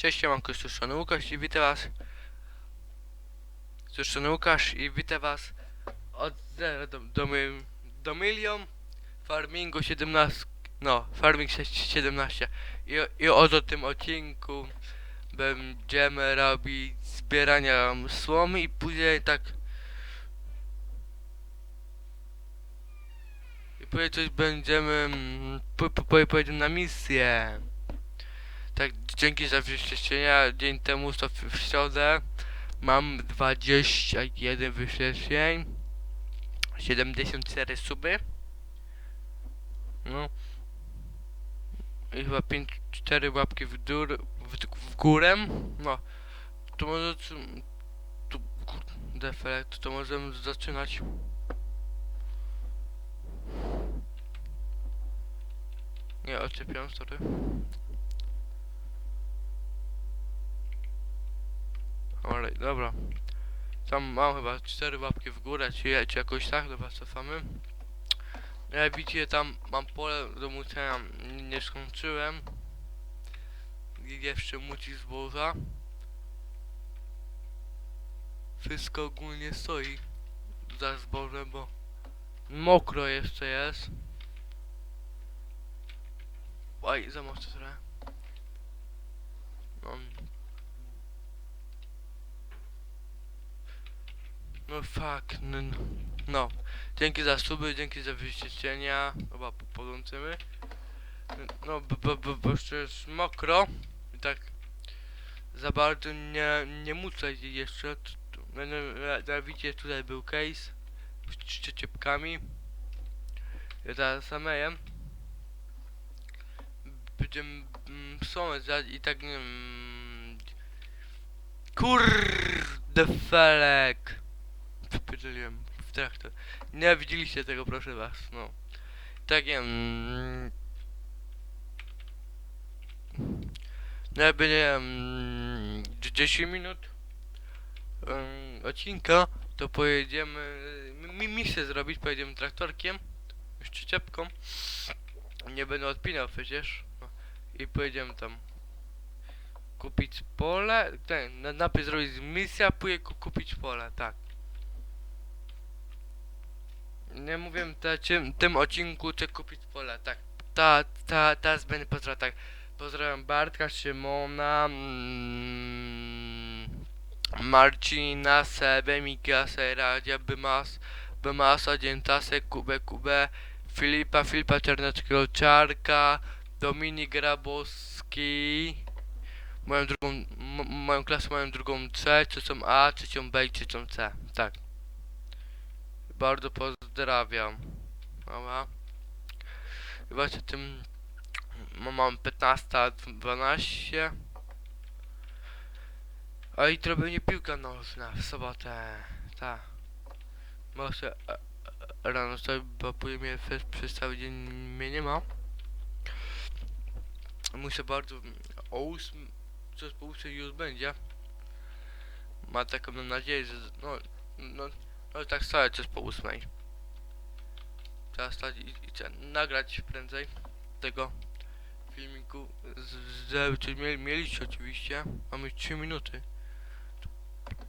Cześć, ja mam Kostuszony Łukasz i witam was. Kostuszony Łukasz i witam was od 0 do, do, do milion farmingu 17, no, farming 6, 17 i, i oto tym odcinku będziemy robić zbierania słomy i później tak i później coś będziemy mm, pojedziemy na misję. Dzięki za wyświetlenia. Dzień temu, to w, środę, mam 21 wyświetleń, 74 suby. No. I chyba 5, 4 łapki w, dur, w, w górę. No. To może... Tu, to, to możemy zaczynać. Nie, odczepiam, sorry. Alright, dobra. Tam mam chyba cztery łapki w górę, czy, czy jakoś tak, dobra, cofamy. Jak widzicie, tam mam pole do mucenia, nie- skończyłem. I Jeszcze muci zboża. Wszystko ogólnie stoi za zbożem, bo mokro jeszcze jest. Oj, za mocno trochę. No. No fuck, no. Dzięki za suby, dzięki za wyświetlenia. Chyba po- podłączymy. No, bo, bo, bo, jest mokro. I tak za bardzo nie, nie mucę jeszcze. Widzicie, tutaj był case z szczeciepkami. Ja teraz samejem. Będziemy mm, psować za- i tak nie wiem. Kurde felek. Wypierdzieliłem w trakcie. Nie widzieliście tego, proszę was, no. Tak nie mm, No jakby nie wiem, 10 minut um, odcinka, to pojedziemy, mi, mi zrobić, pojedziemy traktorkiem, z przyczepką. Nie będę odpinał przecież. No. I pojedziemy tam kupić pole. Ten, na- najpierw zrobić misję, a później ku- kupić pole, tak. Nie mówię te, tym, tym odcinku, czy kupić pole, tak. Ta, ta, teraz będę pozdrawiał, tak. Pozdrawiam Bartka, Szymona, mm, Marcina, Sebę, Mikasa, Radzia, Bymas, Bymasa, Dziętasę, Kubę, Kubę, Filipa, Filipa Czarneckiego, Czarka, Dominik Grabowski, moją drugą, moją klasę, moją drugą C, trzecią A, trzecią B i trzecią C, tak. Bardzo pozdrawiam. Dobra. I właśnie tym mam 15, 12. A jutro będzie piłka nożna w sobotę. Tak. Może e, e, rano sobie, mnie przez, cały dzień mnie nie ma. Muszę bardzo o 8, coś po 8 już będzie. Ma taką nadzieję, że no, no, no tak stale coś po 8. Trzeba stać i, i nagrać prędzej tego filmiku, z- coś mieli, mieliście oczywiście. Mamy 3 minuty.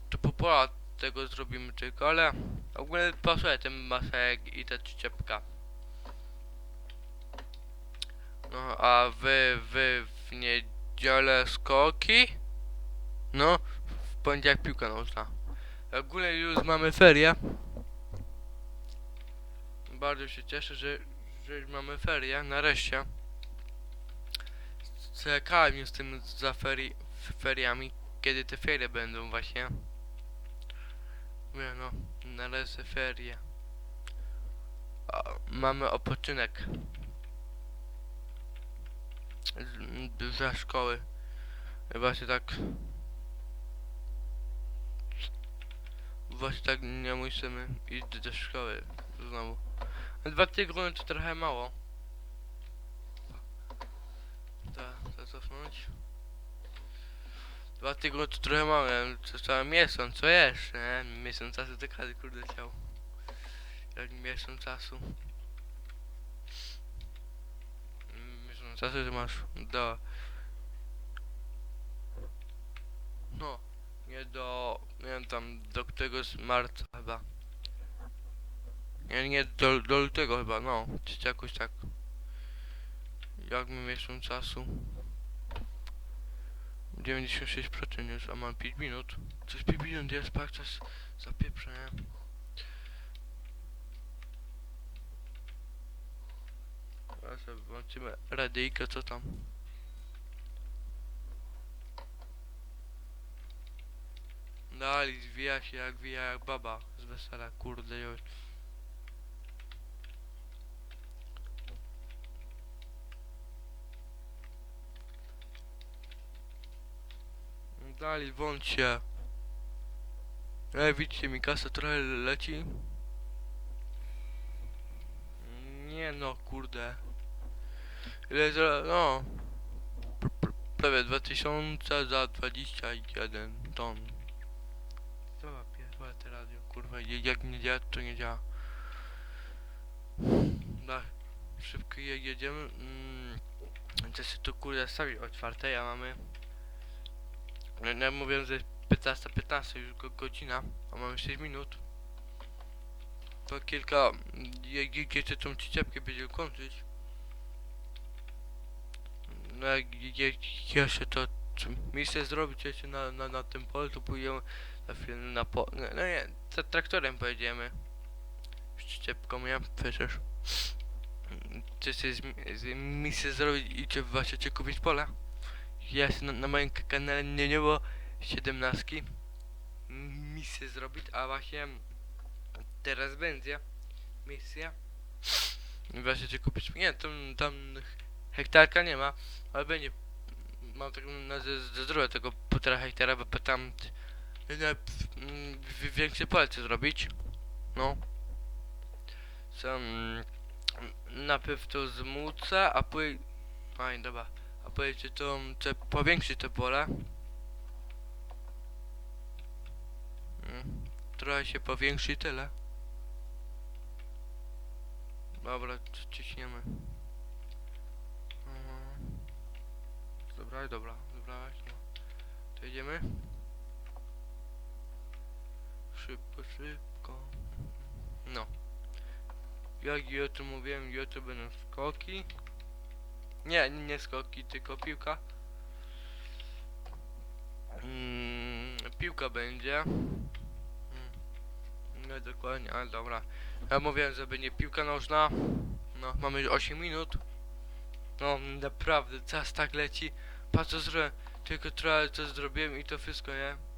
To, po pola tego zrobimy tylko, ale ogólnie pasuje ten masek i ta czepka. No, a wy, wy w niedzielę skoki? No, w poniedziałek piłka nożna. Ogólnie już mamy ferie. Bardzo się cieszę, że, że już mamy ferie, nareszcie. Czekałem już z tym za ferii, f- feriami, kiedy te ferie będą właśnie. Mówię no, nareszcie ferie. A, mamy odpoczynek. Z, za szkoły. Właśnie tak. Właśnie tak nie musimy iść do- szkoły znowu. Dwa tygodnie to trochę mało. Tak, to cofnąć. Dwa tygodnie to trochę mało, to cały miesiąc, co jeszcze, nie? Miesiąc czasu to każdy kurde chciał. Jak miesiąc czasu. Miesiąc czasu to masz do tam do któregoś marca chyba. Nie, nie, do, do lutego chyba, no, czy jakoś tak. Jak my mieszczą czasu? 96% już, a mam 5 minut. Coś 5 minut jest, pak czas zapieprze, nie? Teraz włączymy radyjkę, co tam? Dali, zwija się jak wija jak baba z wesela, kurde już. Dali, włącz się. Ej, widzicie, mi kasa trochę leci. Nie no, kurde. Ile za, no. Pr- pr- Prawie 2000 za 21 ton. Dobra, jak nie działa, to nie działa. Tak, szybko je, jedziemy. Mm, się tu kurde stawi o czwartej, a mamy... No, no, mówię, że 15, 15 już go, godzina, a mamy 6 minut. To kilka, jak jeszcze tą przyczepkę będzie kończyć. No jak, jak ja się to miejsce zrobić jeszcze na, na, na tym polu, to pójdziemy chwilę na po... No, no nie, za traktorem pojedziemy. Przyczepką, ja przecież. Czy się z, z miejsce zrobić i czy właśnie czy kupić pola? Jest na, na moim kanale nie, nie było 17 misję zrobić, a właśnie teraz będzie misja. Właśnie czy kupić, nie, tam, tam hektarka nie ma, ale będzie, mam taką na ze, ze zdrowia tego półtora hektara, bo tam większe pole chcę zrobić, no. Są mm, najpierw to zmuca, a później, aj dobra, a później to chcę powiększyć te pole. Mm, Trochę się powiększy tyle. Dobra, ciśniemy. Mhm. Dobra, dobra, dobra, no. To jedziemy? Szybko, szybko. No. Jak o tym mówiłem, jutro będą skoki. Nie, nie skoki, tylko piłka. Mm, piłka będzie. Mm. No dokładnie, ale dobra. Ja mówiłem, że będzie piłka nożna. No, mamy już 8 minut. No, naprawdę, czas tak leci. Patrz co zrobiłem. Tylko trochę co zrobiłem i to wszystko, nie?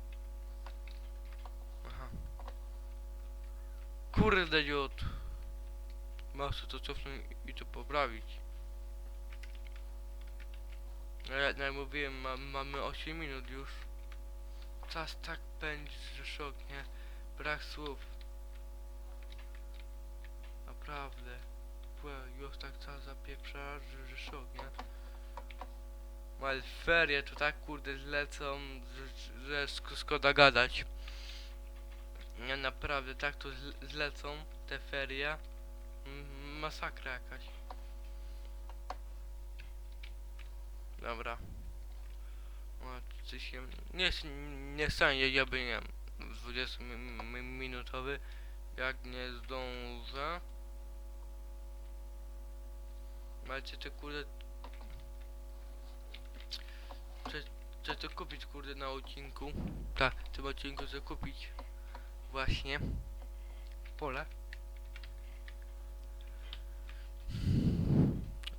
Kurde jod. Masz to cofnąć i to poprawić. No jak mówiłem, ma, mamy 8 minut już. Czas tak pędzi, że szok, nie? Brak słów. Naprawdę. Już tak czas zapieprza, że, że szok, nie? Ale ferie to tak kurde zlecą, że, że sk- szkoda gadać. Naprawdę tak to zle- zlecą, te ferie. Mm, Masakra jakaś. Dobra. O, coś się... Nie, nie stanie, ja by nie wiem, 20 mi- mi- minutowy. Jak nie zdążę. Macie te kurde... Chcę, chcę to kupić kurde na odcinku. Tak, w tym odcinku chcę kupić. Właśnie. Pole.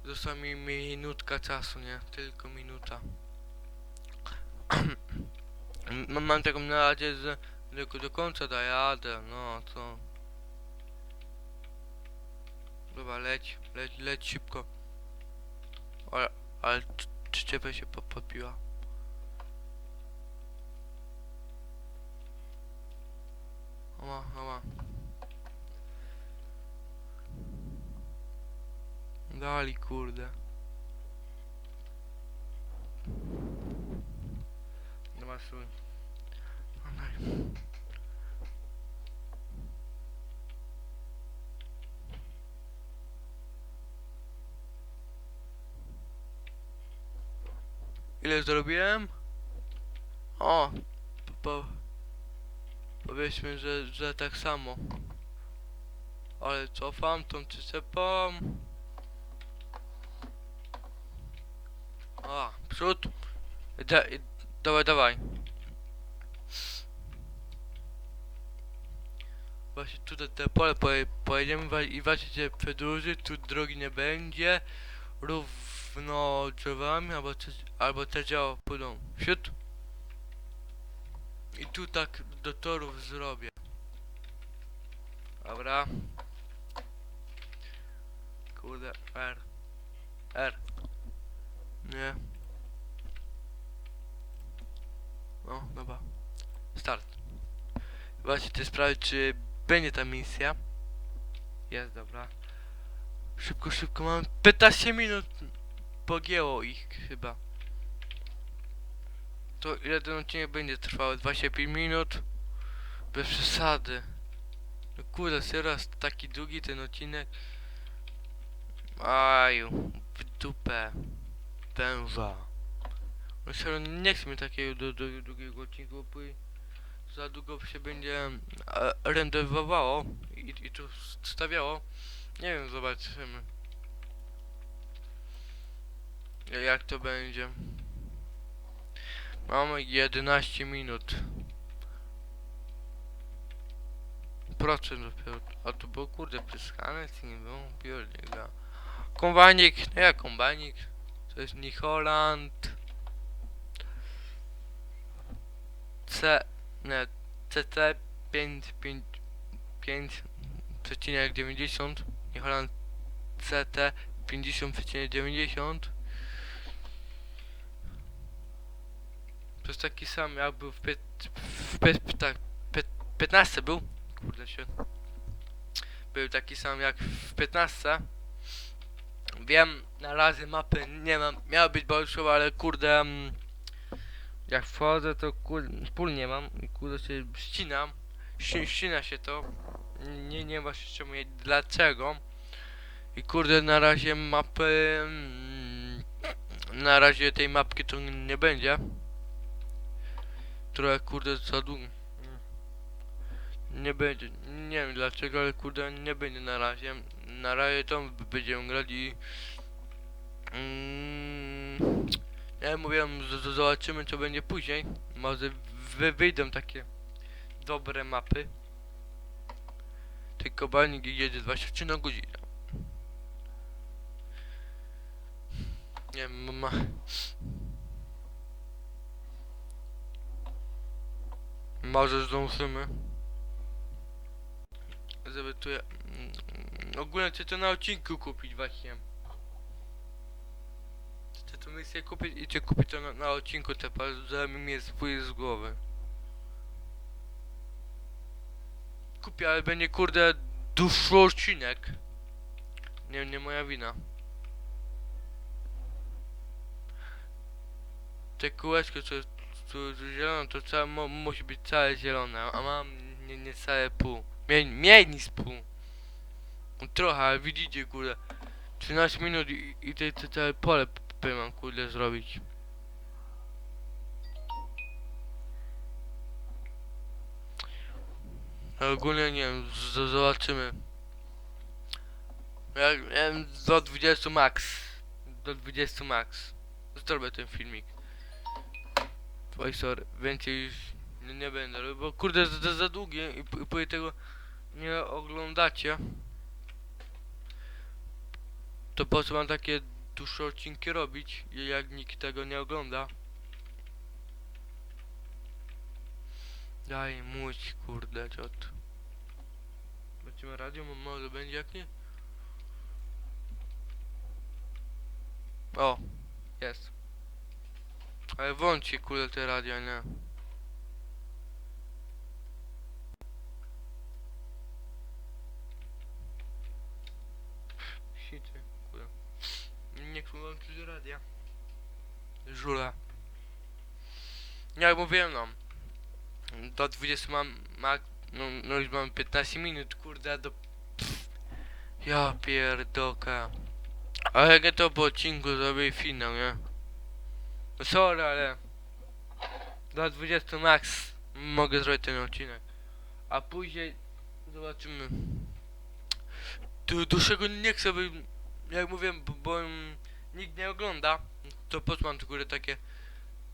Została mi minutka czasu, nie? Tylko minuta. Mam, mam taką nadzieję, że tylko do końca dojadę, no co. Dobra, leć, leć, leć szybko. Ale, ale c- przyczepa się po, Oła, oła. Dali, kurde. Dobra, słuchaj. Daj. Ile zrobiłem? O, po, Powiedzmy, że, że tak samo. Ale cofam tą czycepą. A, przód. Da, dawaj, dawaj. Właśnie tutaj te pole poje, pojedziemy i właśnie przedłuży, tu drogi nie będzie. Równo drzewami, albo albo te działo pójdą wśród. I tu tak do torów zrobię. Dobra. Kurde, R. R. Nie. No, dobra. Start. Właśnie te sprawy, czy będzie ta misja. Jest, dobra. Szybko, szybko, mam 15 minut. Pogięło ich chyba. To ile ten odcinek będzie trwał? 25 minut? Bez przesady. No kurde, teraz taki długi ten odcinek. Aju, w dupę. Węża. No serio, nie chcę mi takiego do, do, długiego odcinku, bo za długo się będzie e, renderowało i, i tu stawiało. Nie wiem, zobaczymy. Jak to będzie. Mamy 11 minut. Procent dopiero. A to było kurde pyskane, czy nie było? Biorliga. Kombanik, no jak kombanik? To jest New Holland. C, nie, CT 5, 5, 5, przecinek 90. New Holland CT 50,90. To jest taki sam jakby w, pie, w pie, tak, pie, 15 był. Kurde się. Był taki sam jak w 15. Wiem, na razie mapy nie mam. Miała być bolszowa, ale kurde. mm, Jak wchodzę, to kurde, pól nie mam. I kurde się ścinam. Ści- Ścina się to. Nie, nie się czemu dlaczego. I kurde, na razie mapy. mm, Na razie tej mapki to nie będzie. Trochę kurde za długo. Nie będzie. Nie wiem dlaczego, ale kurde nie będzie na razie. Na razie to będziemy grali. Mm, ja mówiłem, z- zobaczymy co będzie później. Może wy wyjdą takie dobre mapy. Tylko banik jedzie 23 na godzinę. Nie ma... Może zdążymy. Żeby tu... ja- mm, Ogólnie chcę to na odcinku kupić właśnie. Chcę to misję kupić i chcę kupić to na, na odcinku te żeby mi jest swój z głowy. Kupię, ale będzie kurde dłuższy odcinek. Nie, nie moja wina. Te kółeczko, co tu tu to całe mo, musi być całe zielone, a mam nie, nie całe pół. Mniej, mniej niż pół. Trochę, ale widzicie kurde. 13 minut i, i te, te całe pole mam kurde zrobić. Ogólnie nie wiem, z, zobaczymy. Nie wiem, do 20 max. Do 20 max. Zrobię ten filmik. Oj, sorry, więcej już nie, nie będę robił, bo kurde, za, za, za długie i, i później tego nie oglądacie. To po co mam takie dłuższe odcinki robić, jak nikt tego nie ogląda? Daj muć, kurde, ciot. Zobaczymy radio, mo- może będzie jak nie? O, jest. Ale włączcie kurde te radio, nie? Sity, kurde. Nie chcę włączyć radia. Żula. Jak mówiłem no. Do 20 mam, ma, no, no już mam 15 minut, kurde, do... Pff, ja pierdoka. Ale jak ja to po odcinku zrobię finał, nie? No sorry, ale... Do 20 max mogę zrobić ten odcinek. a później zobaczymy. Du, dłuższego nie chcę, jak mówię, bo, bo nikt nie ogląda, to po co mam tu kurde takie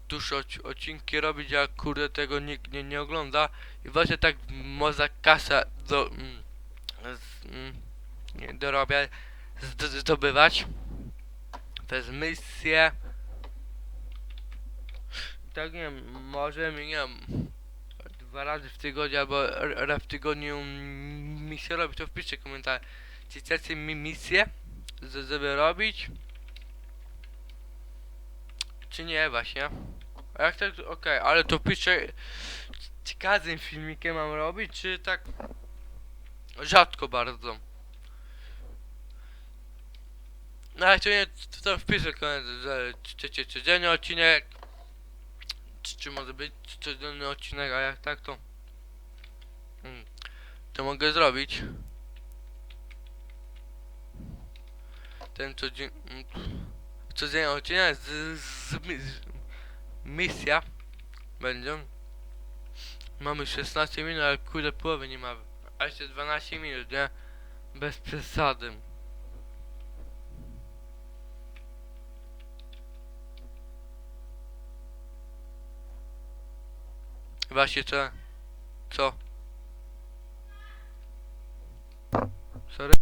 dłuższe odci- odcinki robić, jak kurde tego nikt nie, nie ogląda i właśnie tak można kasę do, mm, z, mm, nie, dorobię, zd- zdobywać przez misję. Tak nie wiem, możemy, nie wiem, dwa razy w tygodniu albo raz w tygodniu misję robić, to wpiszcie komentarz. Czy chcecie mi misję, żeby robić? Czy nie właśnie? A jak tak, okej, ale to piszcie, czy każdym filmikiem mam robić, czy tak rzadko bardzo? No ale to nie, to tam wpiszę komentarz, że chcecie codzienny odcinek, czy, czy może być codzienny odcinek, a jak tak to... Mm, to mogę zrobić. Ten codzien... mm, Codzienny odcinek z, z, z misja będzie. Mamy 16 minut, ale kurde połowy nie mamy. A jeszcze 12 minut, nie? Bez przesady. Właśnie co? Co? Sorry.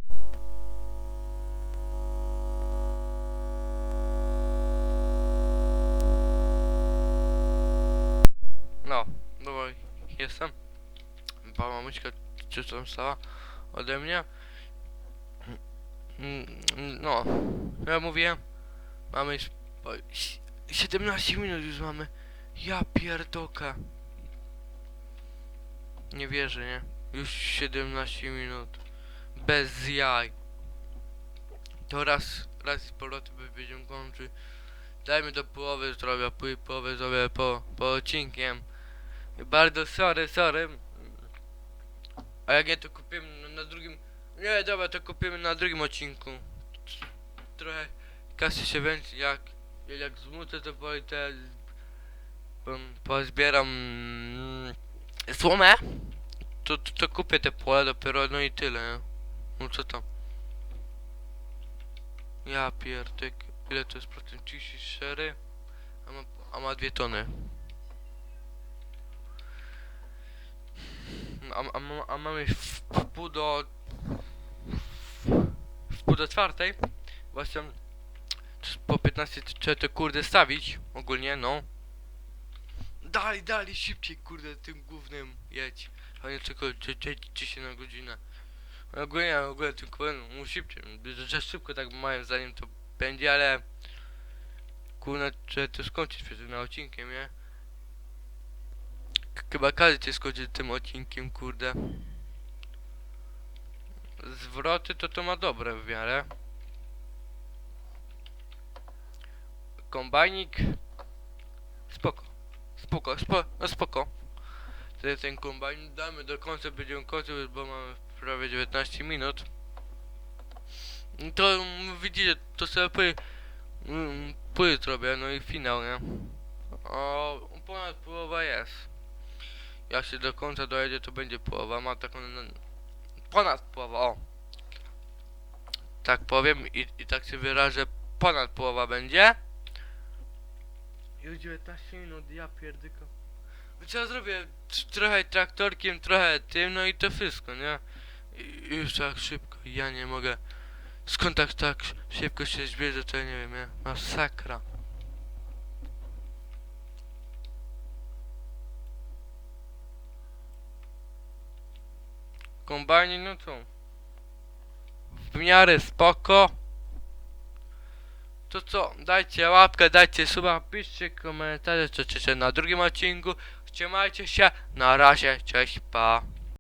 No, dobra, jestem. Mała myszka, czy tam stała ode mnie? No, ja mówiłem, mamy już po si- 17 minut już mamy. Ja pierdoka. Nie wierzę, nie? Już 17 minut. Bez jaj. To raz, raz z powrotem będziemy kończyć. Dajmy do połowy zrobię, później połowę zrobię po, po odcinkiem. Bardzo sorry, sorry. A jak nie to kupimy na, drugim... Nie, dobra, to kupimy na drugim odcinku. Trochę kasy się będzie, jak... Jak zmucę to powiem, to pozbieram mm, słomę. To, to, to kupię te pole dopiero, no i tyle? No co tam? Ja pierdek. Ile to jest procent? 34? A ma, a ma dwie tony. A, a, a mamy w, w pół do... W pół do czwartej. Właśnie po 15 trzeba to kurde stawić. Ogólnie, no. Dalej, dalej, szybciej kurde tym głównym jedź. A nie tylko 30 na godzinę. Ogólnie, ogólnie tym głównym mu szybciej. Że szybko tak mają zanim to będzie, ale... Kurde, trzeba to skończyć przed tym odcinkiem, nie? Chyba każdy cię skończy tym odcinkiem, kurde. Zwroty to to ma dobre w miarę. Kombajnik. Spoko. Spoko, spo, no spoko. Tutaj ten kombajn damy do końca, będziemy kończył, bo mamy prawie 19 minut. No To widzicie, to sobie pój, mm, zrobię, no i finał, nie? O, ponad połowa jest. Jak się do końca dojedzie, to będzie połowa. Ma taką. n- Ponad połowa, o. Tak powiem i, i tak się wyrażę. Ponad połowa będzie. Już 19 minut, ja pierdyko. Co ja zrobię? Trochę traktorkiem, trochę tym, no i to wszystko, nie? I już tak szybko, ja nie mogę. Skąd tak, tak szybko się zbierze, to ja nie wiem, nie? Masakra. Kombajnie, no to w miarę spoko. To co, dajcie łapkę, dajcie suba, piszcie komentarze, co chcecie na drugim odcinku. Trzymajcie się, na razie, cześć, pa.